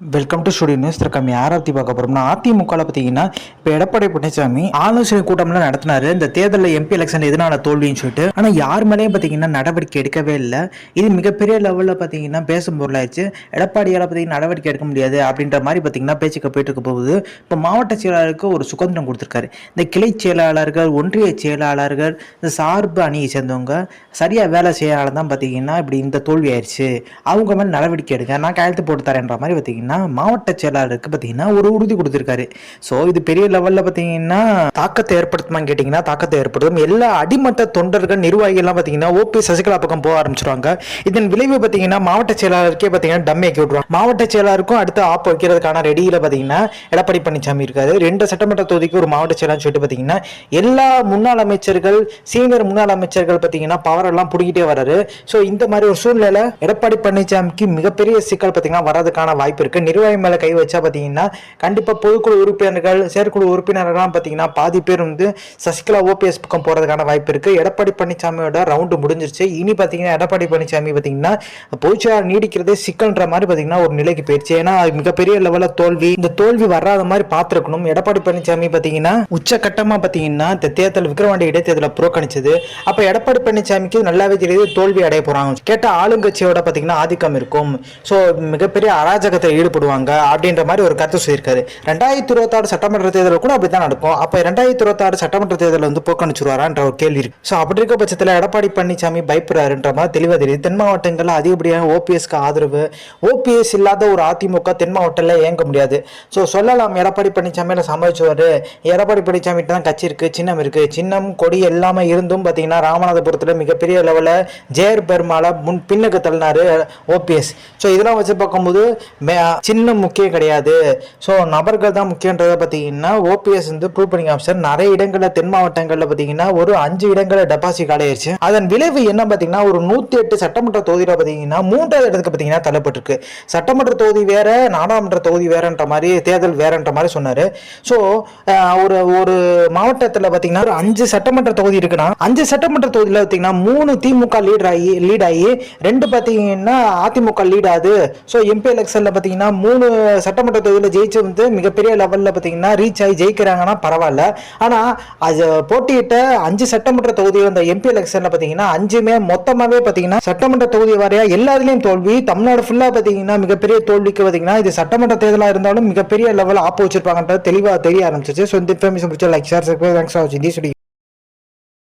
Welcome to studio news திருக்கம் யாரை பற்றி பார்க்க போகிறோம்னா அதிமுகவில் பார்த்தீங்கன்னா இப்போ எடப்பாடி பழனிசாமி ஆலோசனை கூட்டம்லாம் நடத்தினாரு. இந்த தேர்தலில் எம்பி எலெக்ஷன் எதனால தோல்வின்னு சொல்லிட்டு. ஆனால் யார் மேலேயும் பார்த்தீங்கன்னா நடவடிக்கை எடுக்கவே இல்லை. இது மிகப்பெரிய லெவலில் பார்த்தீங்கன்னா பேசும் பொருளாயிடுச்சு. எடப்பாடியால் பார்த்தீங்கன்னா நடவடிக்கை எடுக்க முடியாது அப்படின்ற மாதிரி பார்த்தீங்கன்னா பேச்சுக்கு போயிட்டு இருக்க போகுது. இப்போ மாவட்ட செயலாளருக்கு ஒரு சுதந்திரம் கொடுத்துருக்காரு. இந்த கிளை செயலாளர்கள் ஒன்றிய செயலாளர்கள் இந்த சார்பு அணியை சேர்ந்தவங்க சரியாக வேலை செய்யாத தான் பார்த்தீங்கன்னா இப்படி இந்த தோல்வி ஆயிடுச்சு. அவங்க மேலே நடவடிக்கை எடுக்க நான் கையெழுத்து போட்டு தரேன்ற மாதிரி பார்த்தீங்கன்னா மாவட்ட செயலாளருக்கு பார்த்தீங்கன்னா ஒரு உறுதி கொடுத்துருக்காரு. ஸோ இது பெரிய லெவலில் பார்த்தீங்கன்னா தாக்கத்தை ஏற்படுத்துமான்னு கேட்டிங்கன்னா தாக்கத்தை ஏற்படுத்தும். எல்லா அடிமட்ட தொண்டர்கள் நிர்வாகிகள்லாம் பார்த்தீங்கன்னா ஓபி சசிகலா பக்கம் போக ஆரம்பிச்சிருவாங்க. இதன் விளைவு பார்த்தீங்கன்னா மாவட்ட செயலாளருக்கே பார்த்தீங்கன்னா டம்மி ஆக்கி விட்ருவாங்க மாவட்ட செயலாளருக்கும் அடுத்து ஆப் வைக்கிறதுக்கான ரெடியில் பார்த்தீங்கன்னா எடப்பாடி பழனிசாமி இருக்காரு. ரெண்டு சட்டமன்ற தொகுதிக்கு ஒரு மாவட்ட செயலாளர் சொல்லிட்டு பார்த்தீங்கன்னா எல்லா முன்னாள் அமைச்சர்கள் சீனியர் முன்னாள் அமைச்சர்கள் பார்த்தீங்கன்னா பவர் எல்லாம் பிடிக்கிட்டே வராரு. ஸோ இந்த மாதிரி ஒரு சூழ்நிலை எடப்பாடி பழனிசாமிக்கு மிகப்பெரிய சிக்கல் பார்த்தீங்கன்னா வரதுக்கான வாய்ப்பு இருக்கு. நிர்வாகி மேலே கை வச்சா பார்த்தீங்கன்னா கண்டிப்பாக பொதுக்குழு உறுப்பினர்கள் செயற்குழு உறுப்பினர்கள்லாம் பார்த்தீங்கன்னா பாதி பேர் வந்து சசிகலா ஓபிஎஸ் பக்கம் போகிறதுக்கான வாய்ப்பு இருக்கு. எடப்பாடி பழனிசாமியோட ரவுண்டு முடிஞ்சிருச்சு. இனி பார்த்தீங்கன்னா எடப்பாடி பழனிசாமி பார்த்தீங்கன்னா பொதுச்செயலாளர் நீடிக்கிறதே சிக்கல்ன்ற மாதிரி பார்த்தீங்கன்னா ஒரு நிலைக்கு போயிடுச்சு ஏன்னா மிகப்பெரிய லெவலில் தோல்வி இந்த தோல்வி வராத மாதிரி பார்த்துருக்கணும் எடப்பாடி பழனிசாமி பார்த்தீங்கன்னா உச்சக்கட்டமாக பார்த்தீங்கன்னா இந்த தேர்தல் விக்ரவாண்டி இடைத்தேர்தலை புறக்கணிச்சது. அப்போ எடப்பாடி பழனிசாமிக்கு நல்லாவே தெரியுது தோல்வி அடைய போகிறாங்க கேட்ட ஆளுங்கட்சியோட பார்த்தீங்கன்னா ஆதிக்கம் இருக்கும். ஸோ மிகப்பெரிய அராஜகத்தை ஈடுபடுவாங்க அப்படின்ற மாதிரி ஒரு கருத்து சொல்லியிருக்காரு. ரெண்டாயிரத்தி இருபத்தாறு சட்டமன்ற தேர்தல் கூட அப்படி தான் நடக்கும். அப்போ ரெண்டாயிரத்தி இருபத்தாறு சட்டமன்ற தேர்தலில் வந்து புறக்கணிச்சுருவாரான்ற ஒரு கேள்வி இருக்கு. ஸோ அப்படி இருக்க பட்சத்தில் எடப்பாடி பழனிசாமி பயப்படுறாருன்ற மாதிரி தெளிவாக தெரியுது. தென் மாவட்டங்களில் அதிகப்படியான ஓபிஎஸ்க்கு ஆதரவு ஓபிஎஸ் இல்லாத ஒரு அதிமுக தென் மாவட்டத்தில் இயங்க முடியாது. ஸோ சொல்லலாம் எடப்பாடி பழனிசாமியில் சமாளிச்சுவார் எடப்பாடி பழனிசாமி தான் கட்சி இருக்கு சின்னம் இருக்கு. சின்னம் கொடி எல்லாமே இருந்தும் பார்த்தீங்கன்னா ராமநாதபுரத்தில் மிகப்பெரிய லெவலில் ஜெயர் பெருமாளை முன் பின்னுக்கு தள்ளினாரு ஓபிஎஸ் ஸோ இதெல்லாம் வச்சு பார்க்கும்போது சின்ன சின்னம் முக்கியம் கிடையாது. ஸோ நபர்கள் தான் முக்கியன்றதை பார்த்தீங்கன்னா ஓபிஎஸ் வந்து ப்ரூவ் பண்ணி ஆஃபீஸர் நிறைய இடங்களில் தென் மாவட்டங்களில் பார்த்தீங்கன்னா ஒரு அஞ்சு இடங்களில் டெபாசிட் ஆயிடுச்சு அதன் விளைவு என்ன பார்த்தீங்கன்னா ஒரு நூற்றி எட்டு சட்டமன்ற தொகுதியில் பார்த்தீங்கன்னா மூன்றாவது இடத்துக்கு பார்த்தீங்கன்னா தள்ளப்பட்டிருக்கு. சட்டமன்ற தொகுதி வேற நாடாளுமன்ற தொகுதி வேறன்ற மாதிரி தேர்தல் வேறன்ற மாதிரி சொன்னார். ஸோ ஒரு ஒரு மாவட்டத்தில் பார்த்தீங்கன்னா ஒரு அஞ்சு சட்டமன்ற தொகுதி இருக்குன்னா அஞ்சு சட்டமன்ற தொகுதியில் பார்த்தீங்கன்னா மூணு திமுக லீடர் ஆகி லீட் ஆகி ரெண்டு பார்த்தீங்கன்னா அதிமுக லீட் ஆகுது. ஸோ எம்பி எலெக்ஷனில் பார்த்தீங்கன்னா மூணு சட்டமன்ற தொகுதியில் ஜெயிச்சு வந்து மிகப்பெரிய லெவலில் பார்த்தீங்கன்னா ரீச் ஆகி ஜெயிக்கிறாங்கன்னா பரவாயில்ல. ஆனால் அது போட்டியிட்ட அஞ்சு சட்டமன்ற தொகுதி வந்த எம்பி எலெக்ஷனில் பார்த்தீங்கன்னா அஞ்சுமே மொத்தமாகவே பார்த்தீங்கன்னா சட்டமன்ற தொகுதி வரையா எல்லாத்துலேயும் தோல்வி தமிழ்நாடு ஃபுல்லாக பார்த்தீங்கன்னா மிகப்பெரிய தோல்விக்கு பார்த்தீங்கன்னா இது சட்டமன்ற தேர்தலாக இருந்தாலும் மிகப்பெரிய லெவலில் ஆப்பு வச்சிருப்பாங்கன்றது தெளிவாக தெரிய ஆரம்பிச்சிச்சு. ஸோ இந்த இன்ஃபர்மேஷன் பிடிச்ச லைக் ஷேர் தேங்க்ஸ் ஆச்சு